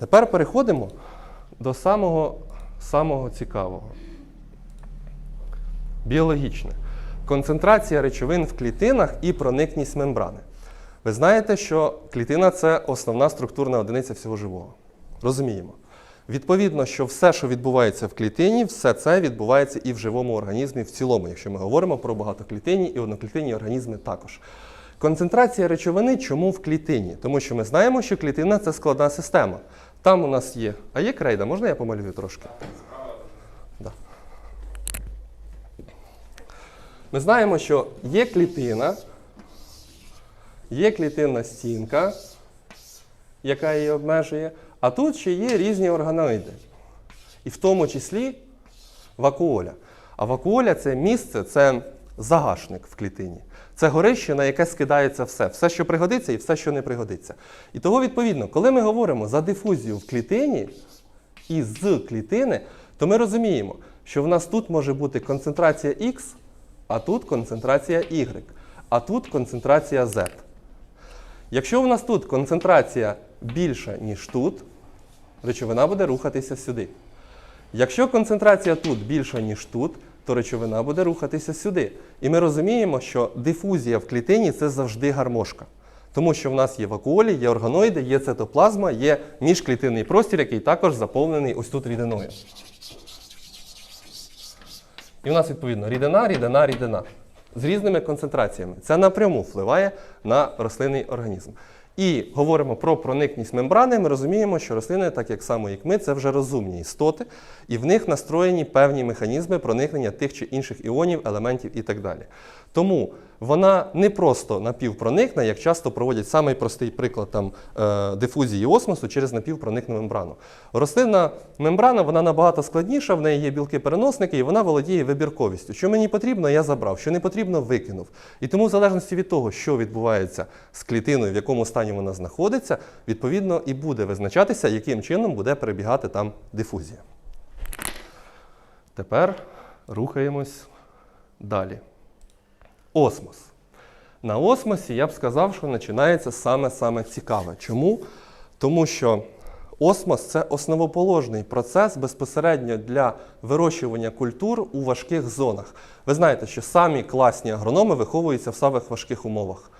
Тепер переходимо до самого, самого цікавого. Біологічне. Концентрація речовин в клітинах і проникність мембрани. Ви знаєте, що клітина це основна структурна одиниця всього живого. Розуміємо. Відповідно, що все, що відбувається в клітині, все це відбувається і в живому організмі в цілому, якщо ми говоримо про багатоклітинні і одноклітинні організми також. Концентрація речовини чому в клітині? Тому що ми знаємо, що клітина це складна система. Там у нас є. А є крейда, можна я помалюю трошки? Да. Ми знаємо, що є клітина, є клітинна стінка, яка її обмежує, а тут ще є різні органоїди. І в тому числі вакуоля. А вакуоля це місце, це загашник в клітині. Це горище, на яке скидається все, все, що пригодиться, і все, що не пригодиться. І того, відповідно, коли ми говоримо за дифузію в клітині і з клітини, то ми розуміємо, що в нас тут може бути концентрація Х, а тут концентрація Y, а тут концентрація Z. Якщо в нас тут концентрація більша, ніж тут, речовина буде рухатися сюди. Якщо концентрація тут більша, ніж тут, то речовина буде рухатися сюди. І ми розуміємо, що дифузія в клітині це завжди гармошка. Тому що в нас є вакуолі, є органоїди, є цитоплазма, є міжклітинний простір, який також заповнений ось тут рідиною. І в нас, відповідно, рідина, рідина, рідина з різними концентраціями. Це напряму впливає на рослинний організм. І говоримо про проникність мембрани. Ми розуміємо, що рослини, так як само як ми, це вже розумні істоти, і в них настроєні певні механізми проникнення тих чи інших іонів, елементів і так далі. Тому вона не просто напівпроникне, як часто проводять самий простий приклад там, е, дифузії осмосу через напівпроникну мембрану. Рослинна мембрана вона набагато складніша, в неї є білки-переносники, і вона володіє вибірковістю. Що мені потрібно, я забрав, що не потрібно, викинув. І тому, в залежності від того, що відбувається з клітиною, в якому стані вона знаходиться, відповідно і буде визначатися, яким чином буде перебігати там дифузія. Тепер рухаємось далі. Осмос. На осмосі я б сказав, що починається саме-саме цікаве. Чому? Тому що осмос це основоположний процес безпосередньо для вирощування культур у важких зонах. Ви знаєте, що самі класні агрономи виховуються в самих важких умовах.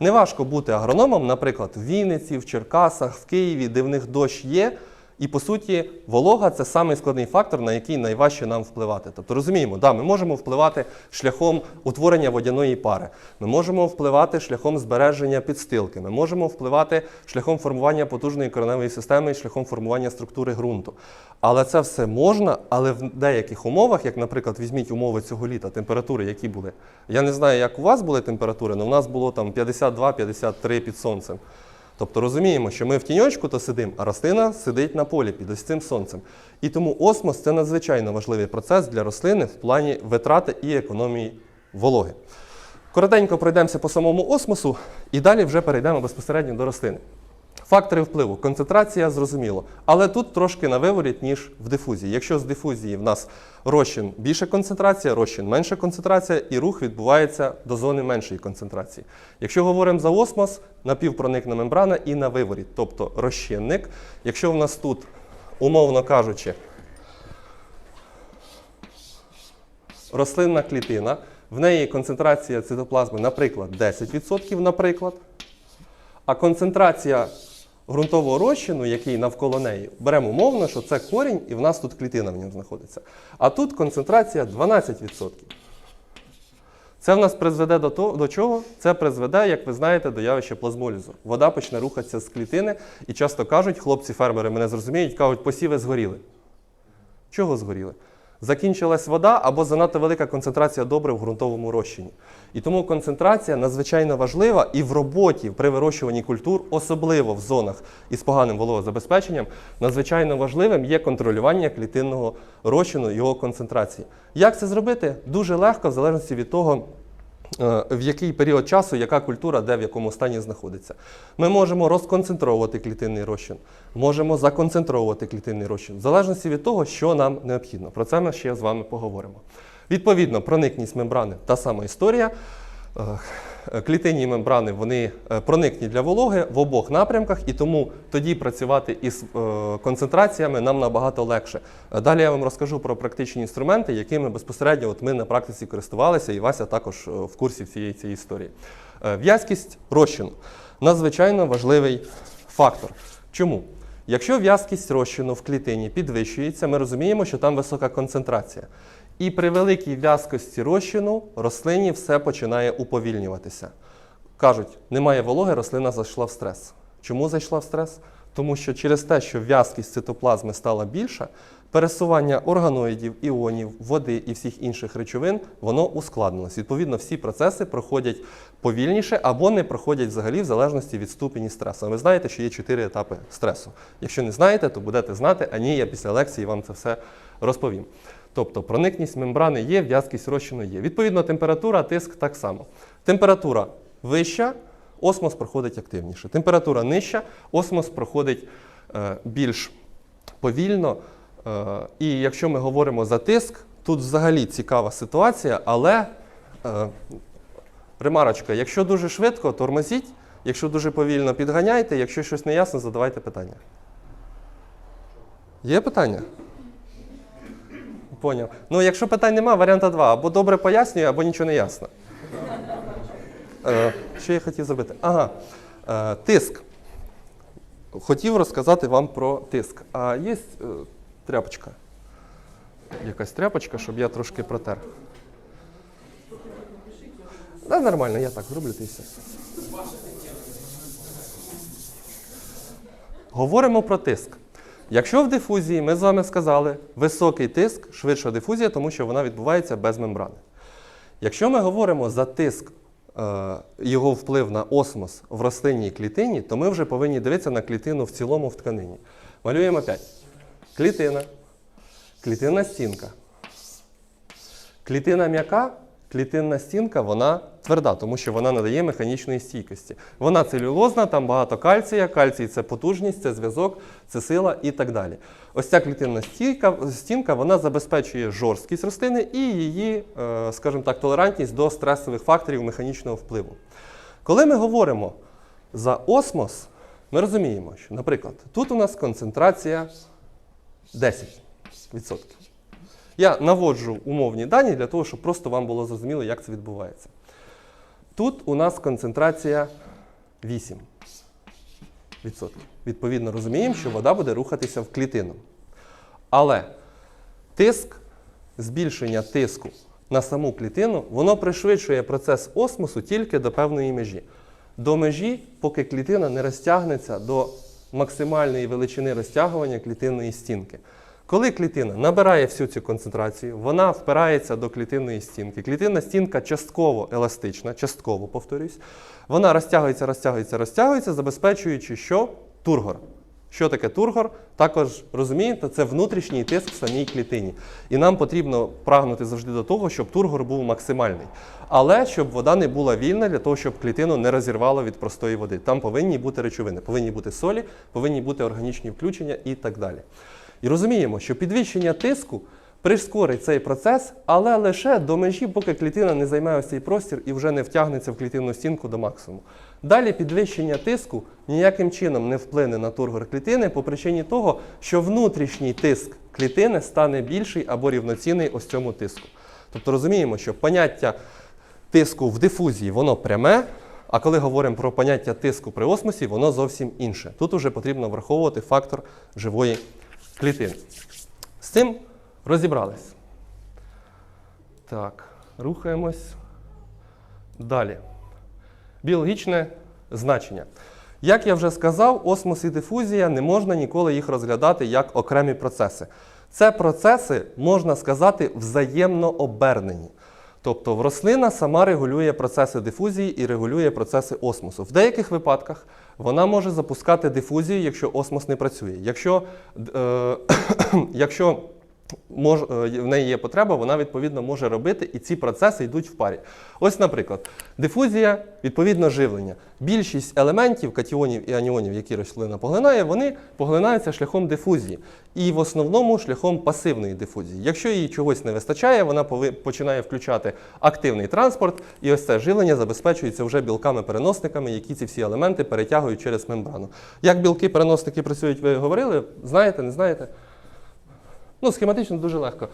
Неважко бути агрономом, наприклад, в Вінниці, в Черкасах, в Києві, де в них дощ є. І по суті, волога це самий складний фактор, на який найважче нам впливати. Тобто розуміємо, да, ми можемо впливати шляхом утворення водяної пари, ми можемо впливати шляхом збереження підстилки, ми можемо впливати шляхом формування потужної кореневої системи і шляхом формування структури ґрунту. Але це все можна, але в деяких умовах, як, наприклад, візьміть умови цього літа, температури, які були. Я не знаю, як у вас були температури, але у нас було там 52-53 під сонцем. Тобто розуміємо, що ми в тіньочку то сидимо, а рослина сидить на полі під ось цим сонцем. І тому осмос це надзвичайно важливий процес для рослини в плані витрати і економії вологи. Коротенько пройдемося по самому осмосу і далі вже перейдемо безпосередньо до рослини. Фактори впливу. Концентрація зрозуміло, але тут трошки на виворіт, ніж в дифузії. Якщо з дифузії в нас розчин більша концентрація, розчин менша концентрація, і рух відбувається до зони меншої концентрації. Якщо говоримо за осмос, напівпроникна мембрана і на виворіт, тобто розчинник. Якщо в нас тут, умовно кажучи, рослинна клітина, в неї концентрація цитоплазми, наприклад, 10%, наприклад, а концентрація ґрунтового розчину, який навколо неї, беремо умовно, що це корінь, і в нас тут клітина в ньому знаходиться. А тут концентрація 12%. Це в нас призведе до того, до чого? Це призведе, як ви знаєте, до явища плазмолізу. Вода почне рухатися з клітини, і часто кажуть, хлопці-фермери мене зрозуміють, кажуть, посіви згоріли. Чого згоріли? Закінчилась вода або занадто велика концентрація добрив в ґрунтовому розчині. І тому концентрація надзвичайно важлива і в роботі при вирощуванні культур, особливо в зонах із поганим вологозабезпеченням, надзвичайно важливим є контролювання клітинного розчину, його концентрації. Як це зробити? Дуже легко, в залежності від того, в який період часу яка культура де в якому стані знаходиться. Ми можемо розконцентровувати клітинний розчин, можемо законцентровувати клітинний розчин, в залежності від того, що нам необхідно. Про це ми ще з вами поговоримо. Відповідно, проникність мембрани та сама історія. Е, клітинні мембрани вони е, проникні для вологи в обох напрямках, і тому тоді працювати із е, концентраціями нам набагато легше. Далі я вам розкажу про практичні інструменти, якими безпосередньо от ми на практиці користувалися, і Вася також в курсі всієї цієї історії. В'язкість розчину надзвичайно важливий фактор. Чому? Якщо в'язкість розчину в клітині підвищується, ми розуміємо, що там висока концентрація. І при великій в'язкості розчину рослині все починає уповільнюватися. Кажуть, немає вологи, рослина зайшла в стрес. Чому зайшла в стрес? Тому що через те, що в'язкість цитоплазми стала більша, пересування органоїдів, іонів, води і всіх інших речовин, воно ускладнилось. Відповідно, всі процеси проходять повільніше або не проходять взагалі в залежності від ступені стресу. Ви знаєте, що є чотири етапи стресу. Якщо не знаєте, то будете знати, а ні, я після лекції вам це все розповім. Тобто проникність мембрани є, в'язкість розчину є. Відповідно, температура, тиск так само. Температура вища, осмос проходить активніше. Температура нижча, осмос проходить е, більш повільно. Е, і якщо ми говоримо за тиск, тут взагалі цікава ситуація, але е, ремарочка, якщо дуже швидко, тормозіть, якщо дуже повільно підганяйте, якщо щось не ясно, задавайте питання. Є питання? Поняв. Ну, якщо питань нема, варіанта два. Або добре пояснюю, або нічого не ясно. Е, що я хотів зробити? Ага. Е, тиск. Хотів розказати вам про тиск. А є е, тряпочка? Якась тряпочка, щоб я трошки протер. Да, нормально, я так зроблю і все. Говоримо про тиск. Якщо в дифузії ми з вами сказали високий тиск, швидша дифузія, тому що вона відбувається без мембрани. Якщо ми говоримо за тиск, е, його вплив на осмос в рослинній клітині, то ми вже повинні дивитися на клітину в цілому в тканині. Малюємо опять. Клітина, клітинна стінка. Клітина м'яка, клітинна стінка, вона тверда, тому що вона надає механічної стійкості. Вона целюлозна, там багато кальція. Кальцій це потужність, це зв'язок, це сила і так далі. Ось ця клітинна стійка, стінка вона забезпечує жорсткість рослини і її, е, скажімо так, толерантність до стресових факторів механічного впливу. Коли ми говоримо за осмос, ми розуміємо, що, наприклад, тут у нас концентрація 10%. Я наводжу умовні дані для того, щоб просто вам було зрозуміло, як це відбувається. Тут у нас концентрація 8%. Відповідно, розуміємо, що вода буде рухатися в клітину. Але тиск, збільшення тиску на саму клітину, воно пришвидшує процес осмосу тільки до певної межі. До межі, поки клітина не розтягнеться до максимальної величини розтягування клітинної стінки. Коли клітина набирає всю цю концентрацію, вона впирається до клітинної стінки. Клітинна стінка частково еластична, частково повторюсь. Вона розтягується, розтягується, розтягується, забезпечуючи що? Тургор. Що таке тургор? Також розумієте, це внутрішній тиск в самій клітині. І нам потрібно прагнути завжди до того, щоб тургор був максимальний. Але щоб вода не була вільна для того, щоб клітину не розірвало від простої води. Там повинні бути речовини, повинні бути солі, повинні бути органічні включення і так далі. І розуміємо, що підвищення тиску прискорить цей процес, але лише до межі, поки клітина не займе ось цей простір і вже не втягнеться в клітинну стінку до максимуму. Далі підвищення тиску ніяким чином не вплине на тургор клітини по причині того, що внутрішній тиск клітини стане більший або рівноцінний ось цьому тиску. Тобто розуміємо, що поняття тиску в дифузії воно пряме, а коли говоримо про поняття тиску при осмосі, воно зовсім інше. Тут вже потрібно враховувати фактор живої клітини. З цим розібрались. Так, рухаємось далі. Біологічне значення. Як я вже сказав, осмос і дифузія не можна ніколи їх розглядати як окремі процеси. Це процеси, можна сказати, взаємно обернені. Тобто рослина сама регулює процеси дифузії і регулює процеси осмосу. В деяких випадках вона може запускати дифузію, якщо осмос не працює. Якщо, е, якщо мож, е, в неї є потреба, вона відповідно може робити, і ці процеси йдуть в парі. Ось, наприклад, дифузія, відповідно, живлення. Більшість елементів, катіонів і аніонів, які рослина поглинає, вони поглинаються шляхом дифузії. І в основному шляхом пасивної дифузії. Якщо їй чогось не вистачає, вона починає включати активний транспорт, і ось це живлення забезпечується вже білками-переносниками, які ці всі елементи перетягують через мембрану. Як білки-переносники працюють, ви говорили? Знаєте, не знаєте? Ну, схематично дуже легко.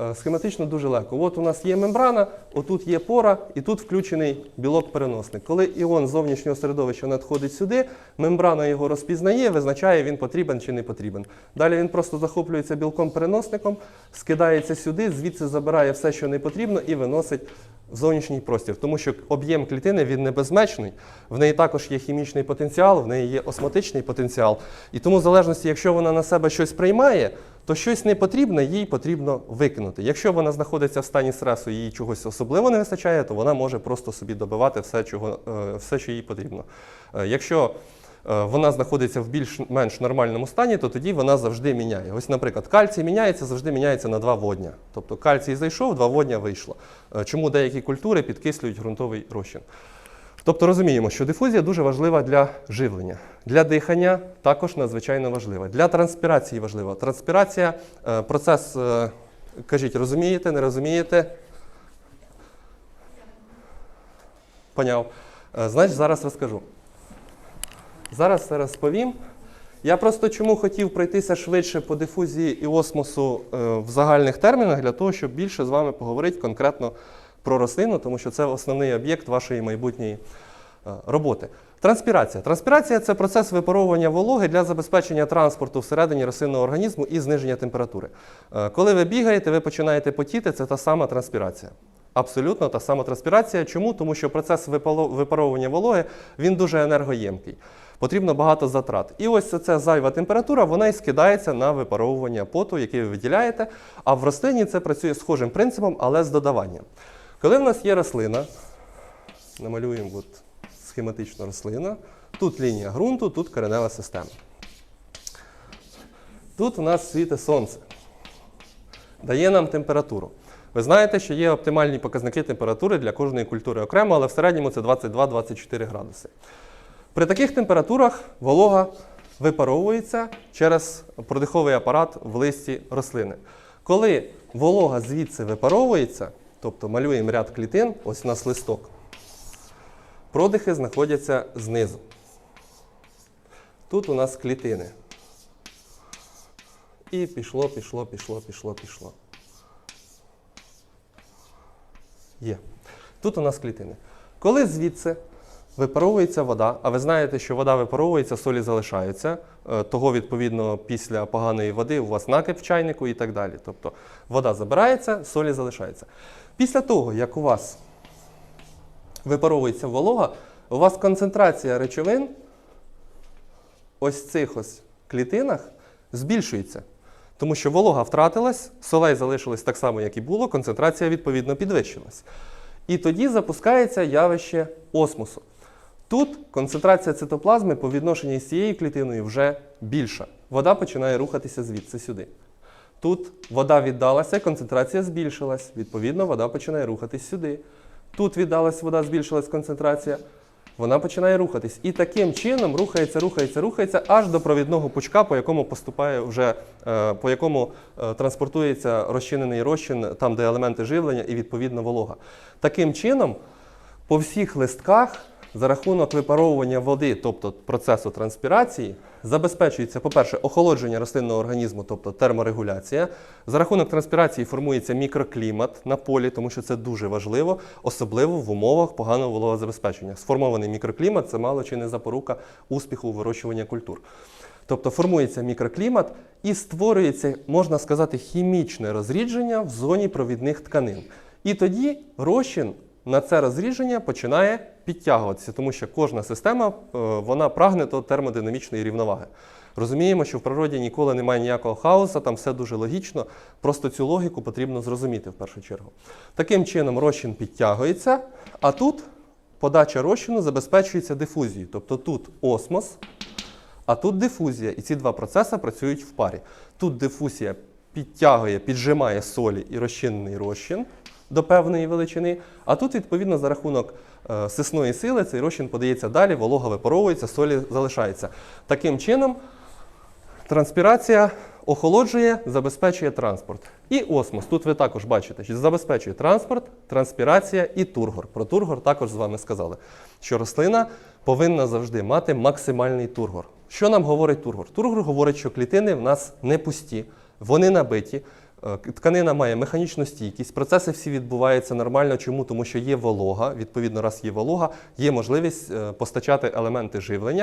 Е, Схематично дуже легко. От у нас є мембрана, отут є пора, і тут включений білок-переносник. Коли іон зовнішнього середовища надходить сюди, мембрана його розпізнає, визначає, він потрібен чи не потрібен. Далі він просто захоплюється білком-переносником, скидається сюди, звідси забирає все, що не потрібно, і виносить зовнішній простір. Тому що об'єм клітини він не безмежний, в неї також є хімічний потенціал, в неї є осмотичний потенціал. І тому, в залежності, якщо вона на себе щось приймає, то щось не потрібне, їй потрібно викинути. Якщо вона знаходиться в стані стресу їй чогось особливо не вистачає, то вона може просто собі добивати все, чого, е, все що їй потрібно. Е, Якщо е, вона знаходиться в більш-менш нормальному стані, то тоді вона завжди міняє. Ось, наприклад, кальцій міняється, завжди міняється на два водня. Тобто кальцій зайшов, два водня вийшло. Чому деякі культури підкислюють ґрунтовий розчин? Тобто розуміємо, що дифузія дуже важлива для живлення. Для дихання також надзвичайно важлива. Для транспірації важлива. Транспірація е, процес, е, кажіть, розумієте, не розумієте? Поняв. Е, Значить, зараз розкажу. Зараз все розповім. Я просто чому хотів пройтися швидше по дифузії і осмосу в загальних термінах, для того, щоб більше з вами поговорити конкретно про рослину, тому що це основний об'єкт вашої майбутньої е, роботи. Транспірація. Транспірація це процес випаровування вологи для забезпечення транспорту всередині рослинного організму і зниження температури. Е, Коли ви бігаєте, ви починаєте потіти, це та сама транспірація. Абсолютно та сама транспірація. Чому? Тому що процес випаровування вологи він дуже енергоємкий. Потрібно багато затрат. І ось ця зайва температура, вона і скидається на випаровування поту, який ви виділяєте. А в рослині це працює схожим принципом, але з додаванням. Коли в нас є рослина, намалюємо от схематично рослина, тут лінія ґрунту, тут коренева система. Тут у нас світе сонце дає нам температуру. Ви знаєте, що є оптимальні показники температури для кожної культури окремо, але в середньому це 22-24 градуси. При таких температурах волога випаровується через продиховий апарат в листі рослини. Коли волога звідси випаровується, тобто малюємо ряд клітин, ось у нас листок, продихи знаходяться знизу. Тут у нас клітини. І пішло, пішло, пішло, пішло, пішло. Є. Тут у нас клітини. Коли звідси випаровується вода, а ви знаєте, що вода випаровується, солі залишаються, е, того, відповідно, після поганої води у вас накип в чайнику і так далі. Тобто вода забирається, солі залишаються. Після того, як у вас випаровується волога, у вас концентрація речовин ось цих ось клітинах збільшується. Тому що волога втратилась, солей залишилось так само, як і було, концентрація відповідно підвищилась. І тоді запускається явище осмосу. Тут концентрація цитоплазми по відношенню з цією клітиною вже більша. Вода починає рухатися звідси сюди. Тут вода віддалася, концентрація збільшилась. Відповідно, вода починає рухатись сюди. Тут віддалась вода, збільшилась концентрація. Вона починає рухатись. І таким чином рухається, рухається, рухається аж до провідного пучка, по якому поступає вже, е, по якому е, транспортується розчинений розчин, там, де елементи живлення і відповідно волога. Таким чином, по всіх листках за рахунок випаровування води, тобто процесу транспірації, забезпечується, по-перше, охолодження рослинного організму, тобто терморегуляція. За рахунок транспірації формується мікроклімат на полі, тому що це дуже важливо, особливо в умовах поганого вологозабезпечення. Сформований мікроклімат це мало чи не запорука успіху вирощування культур. Тобто формується мікроклімат і створюється, можна сказати, хімічне розрідження в зоні провідних тканин. І тоді розчин на це розрідження починає підтягуватися, тому що кожна система е, вона прагне до термодинамічної рівноваги. Розуміємо, що в природі ніколи немає ніякого хаосу, там все дуже логічно. Просто цю логіку потрібно зрозуміти в першу чергу. Таким чином, розчин підтягується, а тут подача розчину забезпечується дифузією. Тобто тут осмос, а тут дифузія. І ці два процеси працюють в парі. Тут дифузія підтягує, піджимає солі і розчинний розчин до певної величини. А тут, відповідно, за рахунок е, сисної сили цей розчин подається далі, волога випаровується, солі залишається. Таким чином, транспірація охолоджує, забезпечує транспорт. І осмос. Тут ви також бачите, що забезпечує транспорт, транспірація і тургор. Про тургор також з вами сказали, що рослина повинна завжди мати максимальний тургор. Що нам говорить тургор? Тургор говорить, що клітини в нас не пусті, вони набиті. Е, Тканина має механічну стійкість, процеси всі відбуваються нормально. Чому? Тому що є волога. Відповідно, раз є волога, є можливість е, постачати елементи живлення.